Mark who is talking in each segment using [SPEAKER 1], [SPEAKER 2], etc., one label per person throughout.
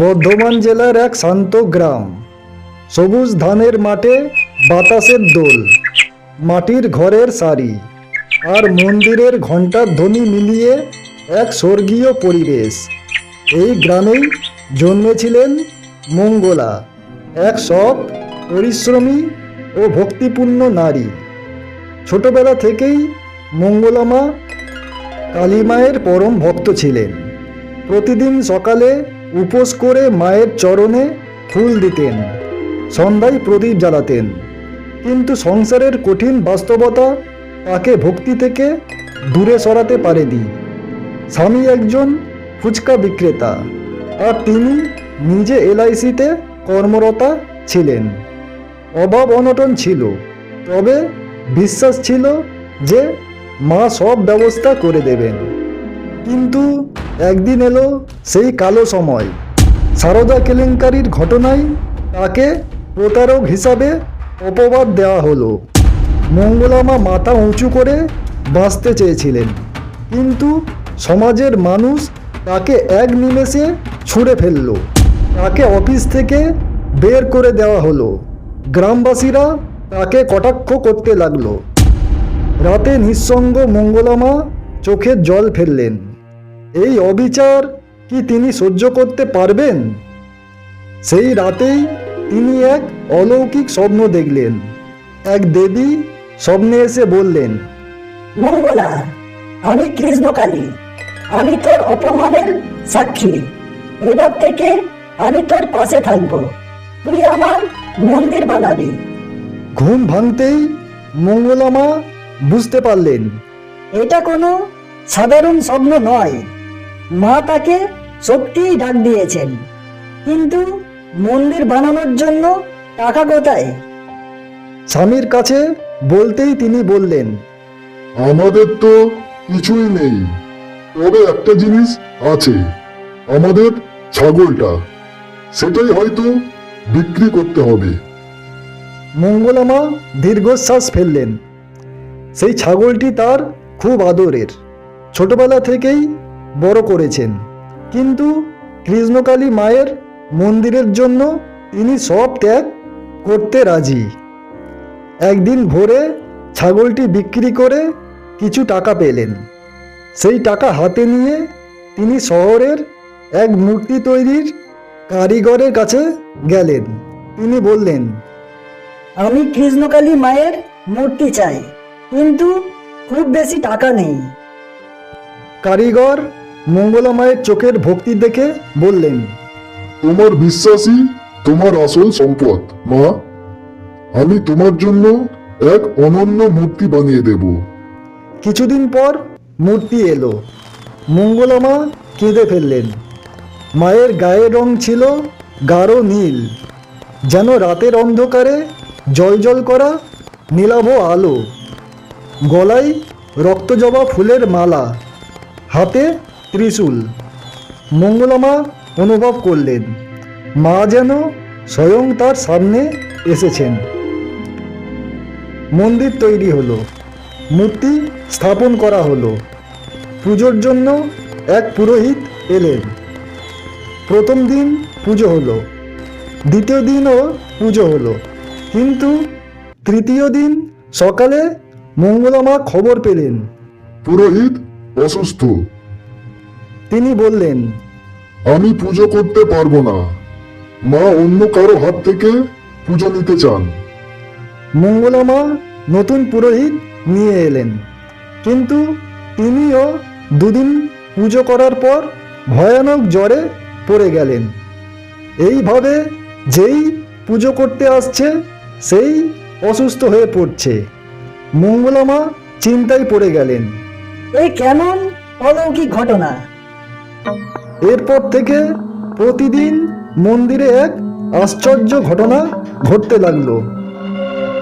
[SPEAKER 1] বর্ধমান জেলার এক শান্ত গ্রাম। সবুজ ধানের মাঠে বাতাসের দোল, মাটির ঘরের সারি আর মন্দিরের ঘণ্টার ধ্বনি মিলিয়ে এক স্বর্গীয় পরিবেশ। এই গ্রামেই জন্মেছিলেন মঙ্গলা, এক সৎ, পরিশ্রমী ও ভক্তিপূর্ণ নারী। ছোটবেলা থেকেই মঙ্গলামা কালীমায়ের পরম ভক্ত ছিলেন। প্রতিদিন সকালে উপোস করে মায়ের চরণে ফুল দিতেন, সন্ধ্যায় প্রদীপ জ্বালাতেন। কিন্তু সংসারের কঠিন বাস্তবতা তাকে ভক্তি থেকে দূরে সরাতে পারেনি। স্বামী একজন ফুচকা বিক্রেতা, আর তিনি নিজে এলআইসিতে কর্মরতা ছিলেন। অভাব অনটন ছিল, তবে বিশ্বাস ছিল যে মা সব ব্যবস্থা করে দেবেন। কিন্তু একদিন এলো সেই কালো সময়। সারদা কেলেঙ্কারির ঘটনায় তাকে প্রতারক হিসাবে অপবাদ দেওয়া হলো। মঙ্গলামা মাথা উঁচু করে বাঁচতে চেয়েছিলেন। কিন্তু সমাজের মানুষ তাকে এক নিমেষে ছুঁড়ে ফেলল। তাকে অফিস থেকে বের করে দেওয়া হলো। গ্রামবাসীরা তাকে কটাক্ষ করতে লাগল। রাতে নিঃসঙ্গ মঙ্গলামা চোখের জল ফেললেন। এই অবিচার কি তিনি সহ্য করতে পারবেন? সেই রাতেই তিনি এক অলৌকিক স্বপ্ন দেখলেন। এক দেবী স্বপ্নে এসে বললেন
[SPEAKER 2] মঙ্গলা আমি কৃষ্ণকালী। আমি তোর অপমানের সাক্ষী। এবার থেকে আমি তোর পাশে থাকব। তুই আমার মন্দির বানাবি।
[SPEAKER 1] ঘুম ভাঙতেই মঙ্গলামা বুঝতে পারলেন
[SPEAKER 2] এটা কোনো সাধারণ স্বপ্ন নয়। মা তাকে সত্যিই ডাক দিয়েছেন। কিন্তু মন্দির বানানোর জন্য টাকা কোথায়?
[SPEAKER 1] স্বামীর কাছে বলতেই তিনি বললেন
[SPEAKER 3] আমাদের তো কিছুই নেই তবে একটা জিনিস আছে আমাদের ছাগলটা সেটাই হয়তো বিক্রি করতে হবে।
[SPEAKER 1] মঙ্গলামা দীর্ঘশ্বাস ফেললেন। সেই ছাগলটি তার খুব আদরের। ছোটবেলা থেকেই বড় করেছেন। কিন্তু কৃষ্ণকালী মায়ের মন্দিরের জন্য তিনি সব ত্যাগ করতে রাজি। একদিন ভোরে ছাগলটি বিক্রি করে কিছু টাকা পেলেন। সেই টাকা হাতে নিয়ে তিনি শহরের এক মূর্তি তৈরির কারিগরের কাছে গেলেন। তিনি বললেন,
[SPEAKER 2] আমি কৃষ্ণকালী মায়ের মূর্তি চাই, কিন্তু খুব বেশি টাকা নেই।
[SPEAKER 1] কারিগর মঙ্গলা মায়ের চোখের ভক্তি দেখে বললেন
[SPEAKER 3] তোমার বিশ্বাসই তোমার আসল সম্পদ মা। আমি তোমার জন্য এক অনন্য মূর্তি বানিয়ে দেব।
[SPEAKER 1] কিছুদিন পর মূর্তি এলো। মঙ্গলা মা কেঁদে ফেললেন। মায়ের গায়ের রং ছিল গাঢ় নীল। যেন রাতের অন্ধকারে জলজল করা নীলাভ আলো। গলায় রক্তজবা ফুলের মালা। হাতে ত্রিশূল। মঙ্গলামা অনুভব করলেন। মা যেন স্বয়ং তার সামনে এসেছেন। মন্দির তৈরি হলো। মূর্তি স্থাপন করা হলো। পুজোর জন্য এক পুরোহিত এলেন। প্রথম দিন পুজো হলো। দ্বিতীয় দিনও পুজো হলো। কিন্তু তৃতীয় দিন সকালে মঙ্গলামা খবর পেলেন।
[SPEAKER 3] পুরোহিত অসুস্থ।
[SPEAKER 1] তিনি বললেন
[SPEAKER 3] আমি পুজো করতে পারব না। মা অন্য কারও হাত থেকে পুজো নিতে চান।
[SPEAKER 1] মঙ্গলামা নতুন পুরোহিত নিয়ে এলেন। কিন্তু তিনিও দুদিন পুজো করার পর ভয়ানক জ্বরে পড়ে গেলেন। এইভাবে যেই পুজো করতে আসছে সেই অসুস্থ হয়ে পড়ছে। মঙ্গলামা চিন্তায় পড়ে গেলেন।
[SPEAKER 2] এই কেমন অলৌকিক ঘটনা।
[SPEAKER 1] এরপর থেকে প্রতিদিন মন্দিরে এক আশ্চর্য ঘটনা ঘটতে লাগল।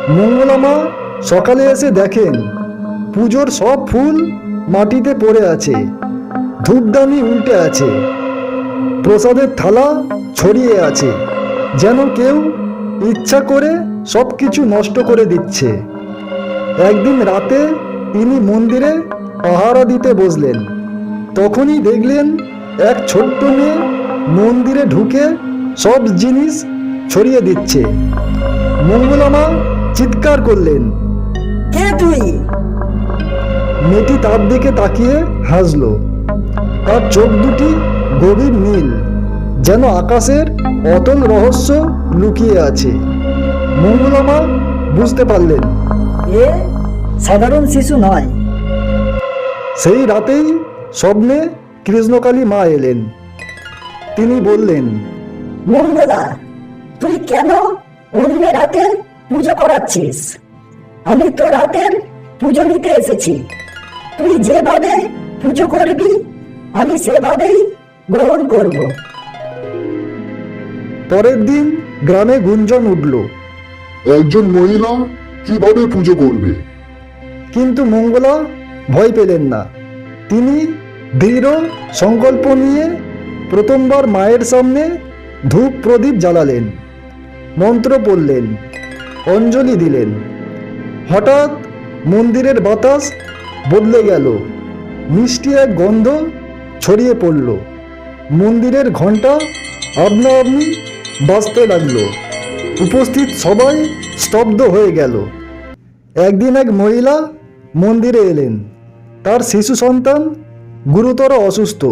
[SPEAKER 1] মঙ্গলামা সকালে এসে দেখেন, পুজোর সব ফুল মাটিতে পড়ে আছে, ধূপদানি উল্টে আছে, প্রসাদের থালা ছড়িয়ে আছে, যেন কেউ ইচ্ছা করে সব কিছু নষ্ট করে দিচ্ছে। একদিন রাতে তিনি মন্দিরে পাহারা দিতে বসলেন। তখনই দেখলেন এক ছোট্ট মেয়ে মন্দিরে ঢুকে সব জিনিস ছড়িয়ে দিচ্ছে। মঙ্গলামা চিৎকার করলেন
[SPEAKER 2] কে তুই?
[SPEAKER 1] মেয়েটি তার দিকে তাকিয়ে হাসলো। তার চোখ দুটি গভীর নীল যেন আকাশের অতল রহস্য লুকিয়ে আছে। মঙ্গলামা বুঝতে পারলেন
[SPEAKER 2] এ সাধারণ শিশু নয়।
[SPEAKER 1] সেই রাতেই স্বপ্নে কৃষ্ণকালী মা এলেন। তিনি বললেন
[SPEAKER 2] মঙ্গলা তুই কেন অন্যের হাতে পুজো করাচ্ছিস? আমি তোর হাতের পুজো নিতে এসেছি। তুই যেভাবে পুজো করবি আমি সেভাবেই গ্রহণ করব।
[SPEAKER 1] পরের দিন গ্রামে গুঞ্জন উঠল।
[SPEAKER 3] একজন মহিলা কীভাবে পুজো করবে?
[SPEAKER 1] কিন্তু মঙ্গলা ভয় পেলেন না। তিনি দৃঢ় সংকল্প নিয়ে প্রথমবার মায়ের সামনে ধূপ প্রদীপ জ্বালালেন, মন্ত্র পড়লেন, অঞ্জলি দিলেন। হঠাৎ মন্দিরের বাতাস বদলে গেল, মিষ্টি এক গন্ধ ছড়িয়ে পড়ল। মন্দিরের ঘণ্টা আপনা আপনি বাজতে লাগল, উপস্থিত সবাই স্তব্ধ হয়ে গেল। একদিন এক মহিলা মন্দিরে এলেন। তার শিশু সন্তান গুরুতর অসুস্থ।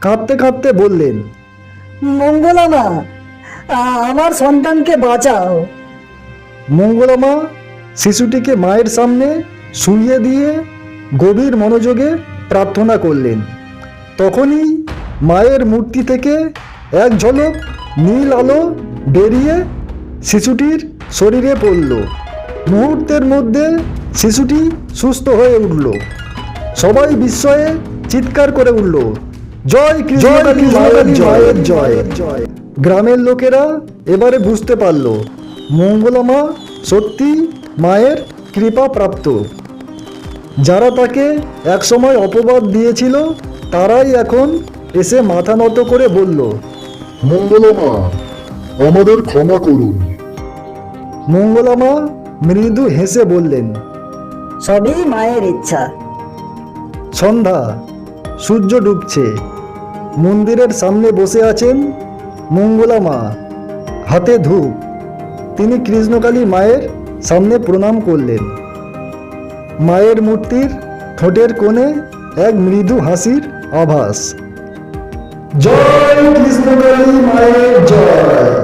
[SPEAKER 1] কাঁদতে কাঁদতে বললেন
[SPEAKER 2] মঙ্গলা মা আ- আমার সন্তানকে বাঁচাও।
[SPEAKER 1] মঙ্গলমা শিশুটিকে মায়ের সামনে শুইয়ে দিয়ে গভীর মনোযোগে প্রার্থনা করলেন। তখনই মায়ের মূর্তি থেকে এক ঝলক নীল আলো বেরিয়ে শিশুটির শরীরে পড়ল। মুহূর্তের মধ্যে শিশুটি সুস্থ হয়ে উঠল। সবাই বিস্ময়ে চিৎকার করে উঠল জয় কৃষ্ণকালী মায়ের জয়। জয় জয়। গ্রামের লোকেরা এবারে বুঝতে পারল মঙ্গলামা সত্যি মায়ের কৃপা প্রাপ্ত। যারা তাকে একসময় অপবাদ দিয়েছিল তারাই এখন এসে মাথা নত করে বলল
[SPEAKER 3] মঙ্গলামা আমাদের ক্ষমা করুন।
[SPEAKER 1] মঙ্গলামা মৃদু হেসে বললেন
[SPEAKER 2] সবই মায়ের ইচ্ছা।
[SPEAKER 1] সন্ধ্যা, সূর্য ডুবছে। মন্দিরের সামনে বসে আছেন মঙ্গলা মা। হাতে ধূপ। তিনি কৃষ্ণকালী মায়ের সামনে প্রণাম করলেন। মায়ের মূর্তির ঠোঁটের কোণে এক মৃদু হাসির আভাস। জয় কৃষ্ণকালী মায়ের জয়।